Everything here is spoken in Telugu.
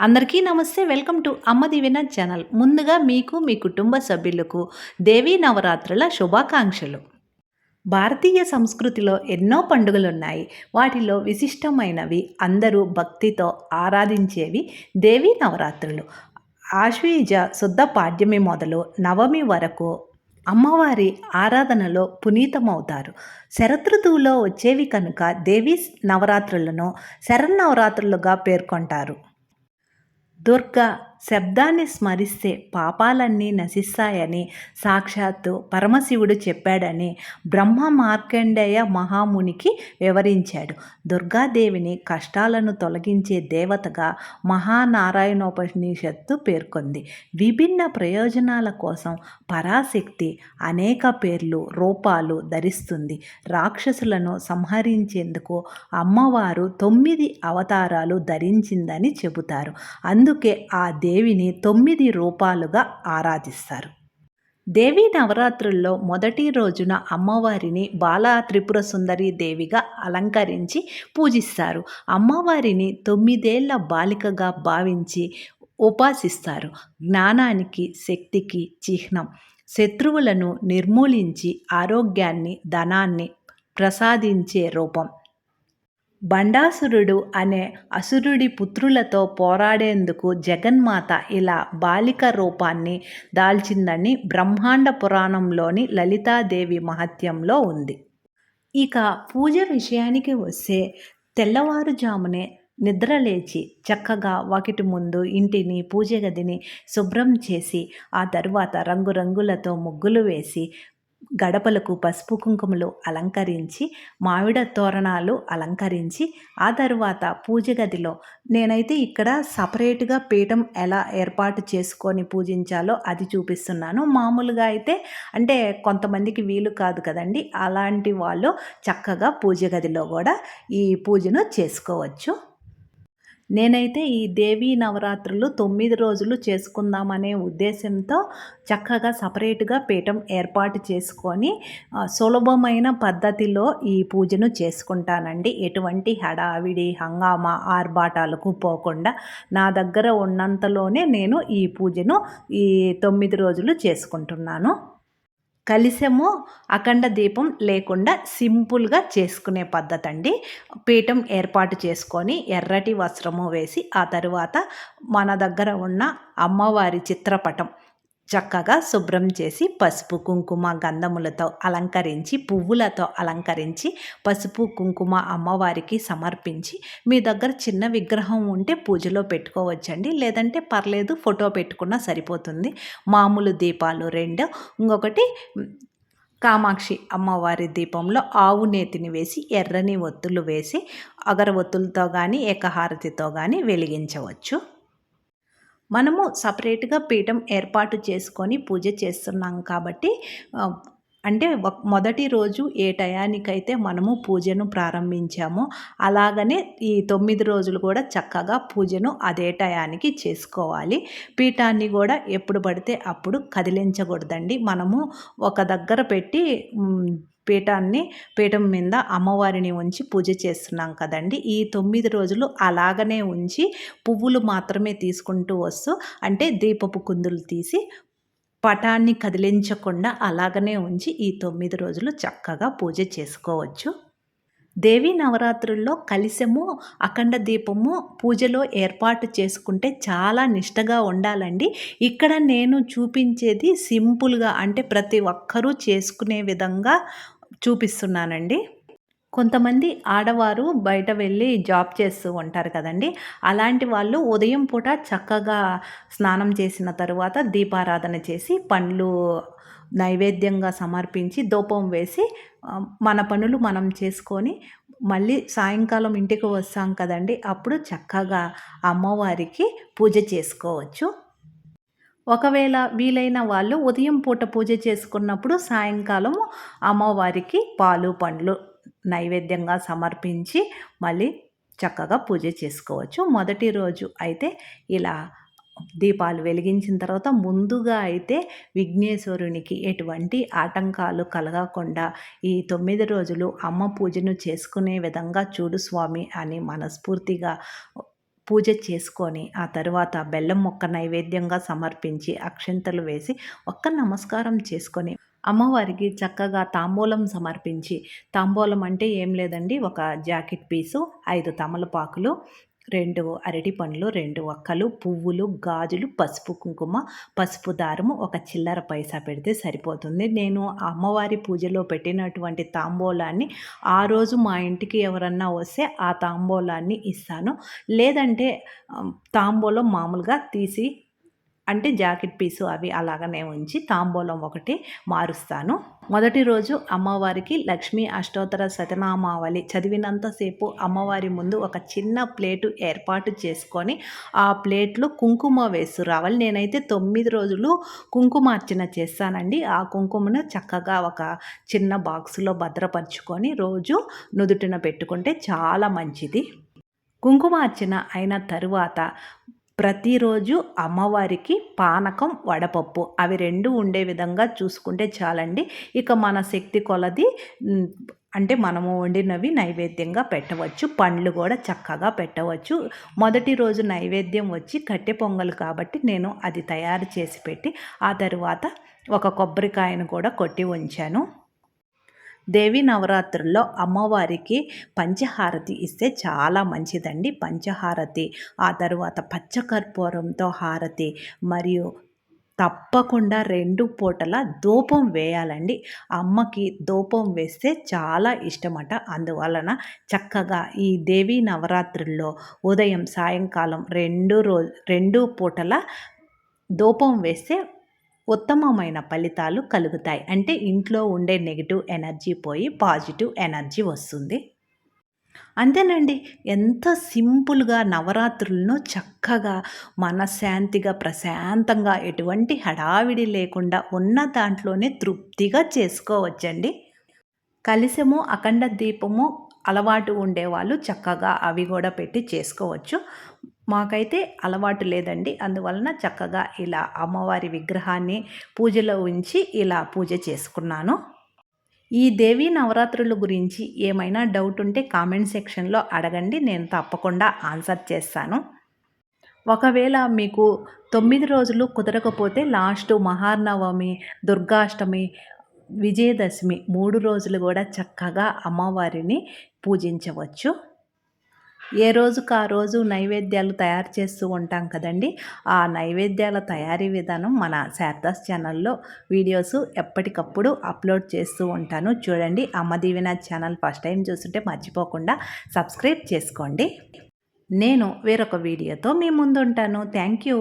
అందరికీ నమస్తే. వెల్కమ్ టు అమ్మ దివిన ఛానల్. ముందుగా మీకు మీ కుటుంబ సభ్యులకు దేవీ నవరాత్రుల శుభాకాంక్షలు. భారతీయ సంస్కృతిలో ఎన్నో పండుగలు ఉన్నాయి వాటిలో విశిష్టమైనవి అందరూ భక్తితో ఆరాధించేవి దేవీ నవరాత్రులు. ఆశ్వీజ శుద్ధ పాడ్యమి మొదలు నవమి వరకు అమ్మవారి ఆరాధనలో పునీతమవుతారు. శరదృతువులో వచ్చేవి కనుక దేవీ నవరాత్రులను శరన్నవరాత్రులుగా పేర్కొంటారు. துர்கா శబ్దాన్ని స్మరిస్తే పాపాలన్నీ నశిస్తాయని సాక్షాత్తు పరమశివుడు చెప్పాడని బ్రహ్మ మార్కండేయ మహామునికి వివరించాడు. దుర్గాదేవిని కష్టాలను తొలగించే దేవతగా మహానారాయణోపనిషత్తు పేర్కొంది. విభిన్న ప్రయోజనాల కోసం పరాశక్తి అనేక పేర్లు రూపాలు ధరిస్తుంది. రాక్షసులను సంహరించేందుకు అమ్మవారు తొమ్మిది అవతారాలు ధరించిందని చెబుతారు. అందుకే ఆ దేవిని తొమ్మిది రూపాలుగా ఆరాధిస్తారు. దేవీ నవరాత్రుల్లో మొదటి రోజున అమ్మవారిని బాలా త్రిపుర సుందరి దేవిగా అలంకరించి పూజిస్తారు. అమ్మవారిని తొమ్మిదేళ్ళ బాలికగా భావించి ఉపాసిస్తారు. జ్ఞానానికి శక్తికి చిహ్నం. శత్రువులను నిర్మూలించి ఆరోగ్యాన్ని ధనాన్ని ప్రసాదించే రూపం. బండాసురుడు అనే అసురుడి పుత్రులతో పోరాడేందుకు జగన్మాత ఇలా బాలిక రూపాన్ని దాల్చిందని బ్రహ్మాండ పురాణంలోని లలితాదేవి మహత్యంలో ఉంది. ఇక పూజ విషయానికి వస్తే తెల్లవారుజామునే నిద్రలేచి చక్కగా వాకిటి ముందు ఇంటిని పూజ గదిని శుభ్రం చేసి ఆ తరువాత రంగురంగులతో ముగ్గులు వేసి గడపలకు పసుపు కుంకుమలు అలంకరించి మామిడ తోరణాలు అలంకరించి ఆ తర్వాత పూజ గదిలో నేనైతే ఇక్కడ సపరేట్గా పీఠం ఎలా ఏర్పాటు చేసుకొని పూజించాలో అది చూపిస్తున్నాను. మామూలుగా అయితే అంటే కొంతమందికి వీలు కాదు కదండి. అలాంటి వాళ్ళు చక్కగా పూజ గదిలో కూడా ఈ పూజను చేసుకోవచ్చు. నేనైతే ఈ దేవీ నవరాత్రులు తొమ్మిది రోజులు చేసుకుందామనే ఉద్దేశంతో చక్కగా సపరేట్గా పీఠం ఏర్పాటు చేసుకొని సులభమైన పద్ధతిలో ఈ పూజను చేసుకుంటానండి. ఎటువంటి హడావిడి హంగామా ఆర్భాటాలకు పోకుండా నా దగ్గర ఉన్నంతలోనే నేను ఈ పూజను ఈ తొమ్మిది రోజులు చేసుకుంటున్నాను. కలిసెము అఖండ దీపం లేకుండా సింపుల్గా చేసుకునే పద్ధతి అండి పీఠం ఏర్పాటు చేసుకొని ఎర్రటి వస్త్రము వేసి ఆ తరువాత మన దగ్గర ఉన్న అమ్మవారి చిత్రపటం చక్కగా శుభ్రం చేసి పసుపు కుంకుమ గంధములతో అలంకరించి పువ్వులతో అలంకరించి పసుపు కుంకుమ అమ్మవారికి సమర్పించి మీ దగ్గర చిన్న విగ్రహం ఉంటే పూజలో పెట్టుకోవచ్చండి. లేదంటే పర్లేదు ఫోటో పెట్టుకున్నా సరిపోతుంది. మామూలు దీపాలు రెండు. ఇంకొకటి కామాక్షి అమ్మవారి దీపంలో ఆవు నేతిని వేసి ఎర్రని ఒత్తులు వేసి అగరవత్తులతో కానీ ఏకహారతితో కానీ వెలిగించవచ్చు. మనము సపరేట్గా పీఠం ఏర్పాటు చేసుకొని పూజ చేస్తున్నాం కాబట్టి అంటే మొదటి రోజు ఏ టయానికైతే మనము పూజను ప్రారంభించామో అలాగనే ఈ తొమ్మిది రోజులు కూడా చక్కగా పూజను అదే టయానికి చేసుకోవాలి. పీఠాన్ని కూడా ఎప్పుడు పడితే అప్పుడు కదిలించకూడదండి. మనము ఒక దగ్గర పెట్టి పీఠాన్ని పీఠం మీద అమ్మవారిని ఉంచి పూజ చేస్తున్నాం కదండి. ఈ తొమ్మిది రోజులు అలాగనే ఉంచి పువ్వులు మాత్రమే తీసుకుంటూ వస్తూ అంటే దీపపు కుందులు తీసి పటాన్ని కదిలించకుండా అలాగనే ఉంచి ఈ తొమ్మిది రోజులు చక్కగా పూజ చేసుకోవచ్చు. దేవీ నవరాత్రుల్లో కలిసము అఖండ దీపము పూజలో ఏర్పాటు చేసుకుంటే చాలా నిష్టగా ఉండాలండి. ఇక్కడ నేను చూపించేది సింపుల్గా అంటే ప్రతి ఒక్కరూ చేసుకునే విధంగా చూపిస్తున్నానండి. కొంతమంది ఆడవారు బయట వెళ్ళి జాబ్ చేస్తూ ఉంటారు కదండి. అలాంటి వాళ్ళు ఉదయం పూట చక్కగా స్నానం చేసిన తరువాత దీపారాధన చేసి పండ్లు నైవేద్యంగా సమర్పించి దూపం వేసి మన పనులు మనం చేసుకొని మళ్ళీ సాయంకాలం ఇంటికి వస్తాం కదండి. అప్పుడు చక్కగా అమ్మవారికి పూజ చేసుకోవచ్చు. ఒకవేళ వీలైన వాళ్ళు ఉదయం పూట పూజ చేసుకున్నప్పుడు సాయంకాలం అమ్మవారికి పాలు పండ్లు నైవేద్యంగా సమర్పించి మళ్ళీ చక్కగా పూజ చేసుకోవచ్చు. మొదటి రోజు అయితే ఇలా దీపాలు వెలిగించిన తర్వాత ముందుగా అయితే విఘ్నేశ్వరునికి ఎటువంటి ఆటంకాలు కలగకుండా ఈ తొమ్మిది రోజులు అమ్మ పూజను చేసుకునే విధంగా చూడు స్వామి అని మనస్ఫూర్తిగా పూజ చేసుకొని ఆ తరువాత బెల్లం మొక్క నైవేద్యంగా సమర్పించి అక్షంతలు వేసి ఒక్క నమస్కారం చేసుకొని అమ్మవారికి చక్కగా తాంబూలం సమర్పించి తాంబూలం అంటే ఏం లేదండి ఒక జాకెట్ పీసు ఐదు తమలపాకులు రెండు అరటి పండ్లు రెండు ఒక్కలు పువ్వులు గాజులు పసుపు కుంకుమ పసుపు దారము ఒక చిల్లర పైసా పెడితే సరిపోతుంది. నేను అమ్మవారి పూజలో పెట్టినటువంటి తాంబూలాన్ని ఆ రోజు మా ఇంటికి ఎవరన్నా వస్తే ఆ తాంబూలాన్ని ఇస్తాను. లేదంటే తాంబూలం మామూలుగా తీసి అంటే జాకెట్ పీసు అవి అలాగనే ఉంచి తాంబూలం ఒకటి మారుస్తాను. మొదటి రోజు అమ్మవారికి లక్ష్మీ అష్టోత్తర శతనామావళి చదివినంతసేపు అమ్మవారి ముందు ఒక చిన్న ప్లేటు ఏర్పాటు చేసుకొని ఆ ప్లేట్లో కుంకుమ వేస్తూ రావాలి. నేనైతే తొమ్మిది రోజులు కుంకుమార్చన చేస్తానండి. ఆ కుంకుమను చక్కగా ఒక చిన్న బాక్సులో భద్రపరుచుకొని రోజు నుదుటిన పెట్టుకుంటే చాలా మంచిది. కుంకుమార్చన అయిన తరువాత ప్రతిరోజు అమ్మవారికి పానకం వడపప్పు అవి రెండు ఉండే విధంగా చూసుకుంటే చాలండి. ఇక మన శక్తి కొలది అంటే మనము వండినవి నైవేద్యంగా పెట్టవచ్చు. పండ్లు కూడా చక్కగా పెట్టవచ్చు. మొదటి రోజు నైవేద్యం వచ్చి కట్టె పొంగల్ కాబట్టి నేను అది తయారు చేసి పెట్టి ఆ తరువాత ఒక కొబ్బరికాయను కూడా కొట్టి ఉంచాను. దేవి నవరాత్రుల్లో అమ్మవారికి పంచహారతి ఇస్తే చాలా మంచిదండి. పంచహారతి ఆ తర్వాత పచ్చకర్పూరంతో హారతి మరియు తప్పకుండా రెండు పూటల ధూపం వేయాలండి. అమ్మకి ధూపం వేస్తే చాలా ఇష్టమట. అందువలన చక్కగా ఈ దేవీ నవరాత్రుల్లో ఉదయం సాయంకాలం రెండు రోజు రెండు పూటల ధూపం వేస్తే ఉత్తమమైన ఫలితాలు కలుగుతాయి. అంటే ఇంట్లో ఉండే నెగిటివ్ ఎనర్జీ పోయి పాజిటివ్ ఎనర్జీ వస్తుంది. అంతేనండి. ఎంత సింపుల్గా నవరాత్రులను చక్కగా మనశ్శాంతిగా ప్రశాంతంగా ఎటువంటి హడావిడి లేకుండా ఉన్న దాంట్లోనే తృప్తిగా చేసుకోవచ్చండి. కలిసము అఖండ దీపము అలవాటు ఉండేవాళ్ళు చక్కగా అవి కూడా పెట్టి చేసుకోవచ్చు. మాకైతే అలవాటు లేదండి. అందువలన చక్కగా ఇలా అమ్మవారి విగ్రహాన్ని పూజలో ఉంచి ఇలా పూజ చేసుకున్నాను. ఈ దేవీ నవరాత్రుల గురించి ఏమైనా డౌట్ ఉంటే కామెంట్ సెక్షన్లో అడగండి. నేను తప్పకుండా ఆన్సర్ చేస్తాను. ఒకవేళ మీకు తొమ్మిది రోజులు కుదరకపోతే లాస్ట్ మహానవమి దుర్గాష్టమి విజయదశమి మూడు రోజులు కూడా చక్కగా అమ్మవారిని పూజించవచ్చు. ఏ రోజుకు ఆ రోజు నైవేద్యాలు తయారు చేస్తూ ఉంటాం కదండి. ఆ నైవేద్యాల తయారీ విధానం మన శారదాస్ ఛానల్లో వీడియోస్ ఎప్పటికప్పుడు అప్లోడ్ చేస్తూ ఉంటాను. చూడండి అమ్మ దీవెన ఛానల్ ఫస్ట్ టైం చూస్తుంటే మర్చిపోకుండా సబ్స్క్రైబ్ చేసుకోండి. నేను వేరొక వీడియోతో మీ ముందుంటాను. Thank you.